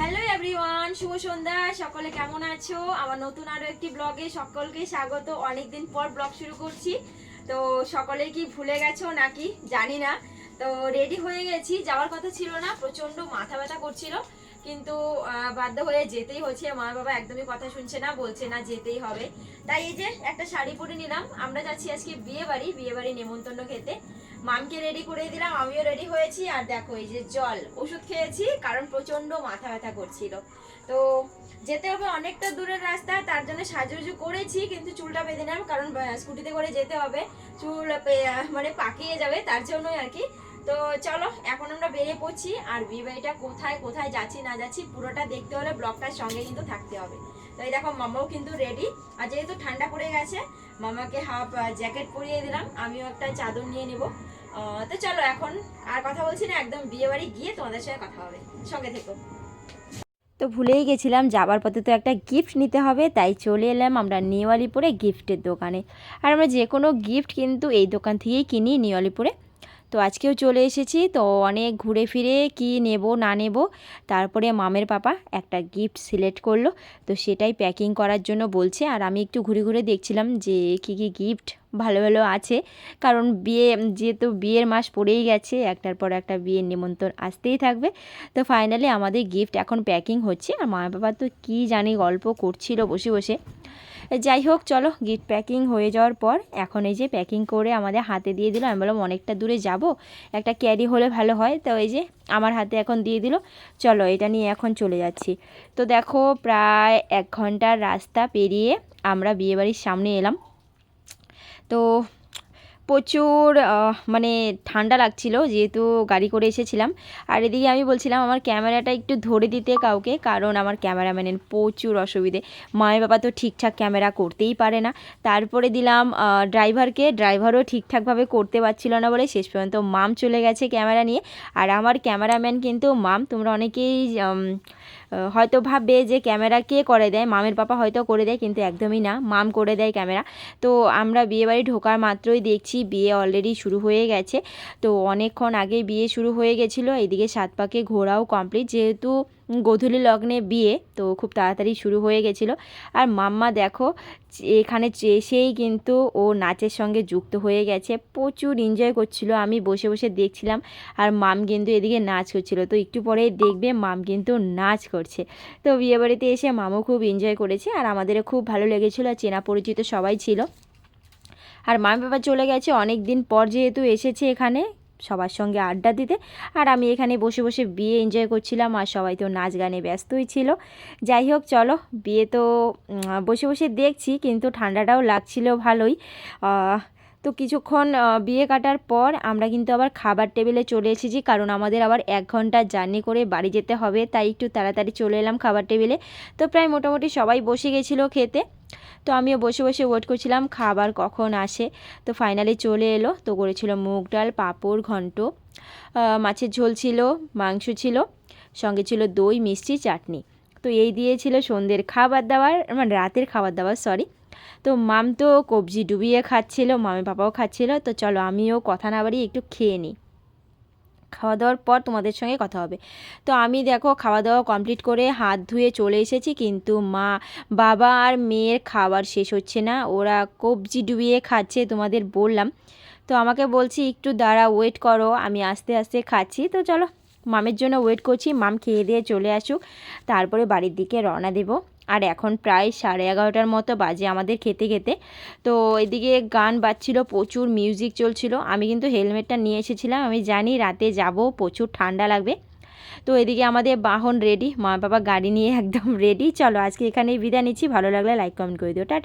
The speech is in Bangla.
হ্যালো এভরিওয়ান শুভ সন্ধ্যা, সকলে কেমন আছো? আমার নতুন আরও একটি ব্লগে সকলকে স্বাগত। অনেকদিন পর ব্লগ শুরু করছি। তো সকলে কি ভুলে গেছো নাকি? জানি না। তো রেডি হয়ে গেছি। যাওয়ার কথা ছিল না প্রচণ্ড মাথা ব্যথা করছিল। কিন্তু বাধ্য হয়ে যেতেই হচ্ছে। মা বাবা একদমই কথা শুনছে না, বলছে না, যেতেই হবে। তাই এই যে একটা শাড়ি পরে নিলাম। আমরা যাচ্ছি আজকে বিয়ে বাড়ি বিয়ে বাড়ি নেমন্তন্ন খেতে। মামকে রেডি করে দিলাম, আমিও রেডি হয়েছি। আর দেখো, এই যে জল, ওষুধ খেয়েছি, কারণ প্রচণ্ড মাথা ব্যথা করছিল। তো যেতে হবে অনেকটা দূরের রাস্তা তার জন্য সাজুজু করেছি, কিন্তু চুলটা বেঁধে নিলাম, কারণ স্কুটিতে করে যেতে হবে। চুল মানে পাকিয়ে যাবে, তার জন্যই আর কি। তো চলো, এখন আমরা বেরিয়ে পড়ছি, আর বিয়ে বাড়িটা কোথায় কোথায় যাচ্ছি, না যাচ্ছি, পুরোটা দেখতে হলে ব্লগটার সঙ্গে কিন্তু থাকতে হবে। তো এই দেখো, মামাও কিন্তু রেডি আর যেহেতু ঠান্ডা পড়ে গেছে, মামাকে হাফ জ্যাকেট পরিয়ে দিলাম, আমিও একটা চাদর নিয়ে নেব। তো চলো এখন আর কথা বলছি না, একদম বিয়ে বাড়ি গিয়ে তোমাদের সঙ্গে কথা হবে। সঙ্গে থেকো। তো ভুলেই গেছিলাম, যাবার পথে তো একটা গিফট নিতে হবে, তাই চলে এলাম আমরা নিউ আলিপুরে গিফটের দোকানে। আর আমরা যে কোনো গিফট কিন্তু এই দোকান থেকেই কিনি নিউ আলিপুরে তো আজকেও চলে এসেছি। তো অনেক ঘুরে ফিরে কি নেব, না নেব, তারপরে মামের পাপা একটা গিফট সিলেক্ট করল। তো সেটাই প্যাকিং করার জন্য বলছে। আর আমি একটু ঘুরে ঘুরে দেখছিলাম যে কি কি গিফট ভালো ভালো আছে। কারণ বিয়ে, যেহেতু বিয়ের মাস পড়েই গেছে, একটার পর একটা বিয়ের নিমন্ত্রণ আসতেই থাকবে। তো ফাইনালি আমাদের গিফট এখন প্যাকিং হচ্ছে। আর মা বাবা তো কী জানি গল্প করছিল বসে বসে। যাই হোক চলো গিফট প্যাকিং হয়ে যাওয়ার পর এখন এই যে প্যাকিং করে আমাদের হাতে দিয়ে দিল। আমি বললাম, অনেকটা দূরে যাব, একটা ক্যারি হলে ভালো হয়। তো এই যে আমার হাতে এখন দিয়ে দিল। চলো, এটা নিয়ে এখন চলে যাচ্ছি। তো দেখো, প্রায় এক ঘণ্টার রাস্তা পেরিয়ে আমরা বিয়েবাড়ির সামনে এলাম। তো প্রচুর মানে ঠান্ডা লাগছিল যেহেতু গাড়ি করে এসেছিলাম। আর এদিকে আমি বলছিলাম আমার ক্যামেরাটা একটু ধরে দিতে কাউকে, কারণ আমার ক্যামেরাম্যানের প্রচুর অসুবিধে। মায়ের বাবা তো ঠিকঠাক ক্যামেরা করতেই পারে না। তারপরে দিলাম ড্রাইভারকে। ড্রাইভারও ঠিকঠাকভাবে করতে পারছিল না বলে শেষ পর্যন্ত মাম চলে গেছে ক্যামেরা নিয়ে। আর আমার ক্যামেরাম্যান কিন্তু, মাম তোমরা অনেকেই হয়তো ভাববে যে ক্যামেরা কে করে দেয়, মামের পাপা হয়তো করে দেয়, কিন্তু একদমই না। মাম করে দেয় ক্যামেরা। তো আমরা বিয়েবাড়ি ঢোকার মাত্রই দেখছি বিয়ে অলরেডি শুরু হয়ে গেছে। তো অনেকক্ষণ আগে বিয়ে শুরু হয়ে গেছিল। এদিকে সাত পাকে ঘোরাও কমপ্লিট যেহেতু গোধূলি লগ্নে বিয়ে, তো খুব তাড়াতাড়ি শুরু হয়ে গেছিল। আর মাম্মা দেখো, এখানে এসেই কিন্তু ও নাচের সঙ্গে যুক্ত হয়ে গেছে। প্রচুর এনজয় করছিল। আমি বসে বসে দেখছিলাম, আর মাম কিন্তু এদিকে নাচ করছিল। তো একটু পরেই দেখবে মাম কিন্তু নাচ করছে। তো বিয়েবাড়িতে এসে মামও খুব এনজয় করেছে, আর আমাদেরও খুব ভালো লেগেছিলো, আর চেনা পরিচিত সবাই ছিল। আর মা বাবা চলে গেছে অনেক দিন পর যেহেতু এসেছে এখানে সবার সঙ্গে আড্ডা দিতে। আর আমি এখানে বসে বসে বিয়ে এনজয় করছিলাম আর সবাই তো নাচ গানে ব্যস্তই ছিল। যাই হোক, চলো, বিয়ে তো বসে বসে দেখছি, কিন্তু ঠান্ডাটাও লাগছিল ভালোই। তো কিছুক্ষণ বিয়ে কাটার পর আমরা কিন্তু আবার খাবার টেবিলে চলে এসেছি। কারণ আমাদের আবার এক ঘণ্টা জার্নি করে বাড়ি যেতে হবে, তাই একটু তাড়াতাড়ি চলে এলাম খাবার টেবিলে। তো প্রায় মোটামুটি সবাই বসে গেছিল খেতে। তো আমিও বসে বসে ওয়েট করছিলাম, খাবার কখন আসে। তো ফাইনালি চলে এলো, তো করেছিল মুগ ডাল, পাঁপড়, ঘন্ট। মাছের ঝোল ছিল, মাংস ছিল, সঙ্গে ছিল দই, মিষ্টি, চাটনি। তো এই দিয়েছিল সন্ধ্যের খাবার দাবার মানে রাতের খাবার দাবার সরি তো মাম তো কবজি ডুবিয়ে খাচ্ছিল, মামি পাপাও খাচ্ছিল, তো চলো আমিও কথা না বাড়িয়ে একটু খেয়ে নিই। খাওয়া দাওয়ার পর তোমাদের সঙ্গে কথা হবে। তো আমি দেখো খাওয়া দাওয়া কমপ্লিট করে হাত ধুয়ে চলে এসেছি, কিন্তু মা, বাবা আর মেয়ের খাবার শেষ হচ্ছে না। ওরা কবজি ডুবিয়ে খাচ্ছে তোমাদের বললাম। তো আমাকে বলছি, একটু দাঁড়া ওয়েট করো, আমি আস্তে আস্তে খাচ্ছি। তো চলো, মামের জন্য ওয়েট করছি, মাম খেয়ে দিয়ে চলে আসুক, তারপরে বাড়ির দিকে রওনা দেব। আর এখন প্রায় সাড়ে এগারোটার মতো বাজে আমাদের খেতে খেতে। তো এদিকে গান বাজছিল, প্রচুর মিউজিক চলছিল। আমি কিন্তু হেলমেটটা নিয়ে এসেছিলাম। আমি জানি রাতে যাব, প্রচুর ঠান্ডা লাগবে। তো এদিকে আমাদের বাহন রেডি মা বাবা গাড়ি নিয়ে একদম রেডি চলো আজকে এখানেই বিদায় নিচ্ছি। ভালো লাগলে লাইক কমেন্ট করে দিও। টাটা।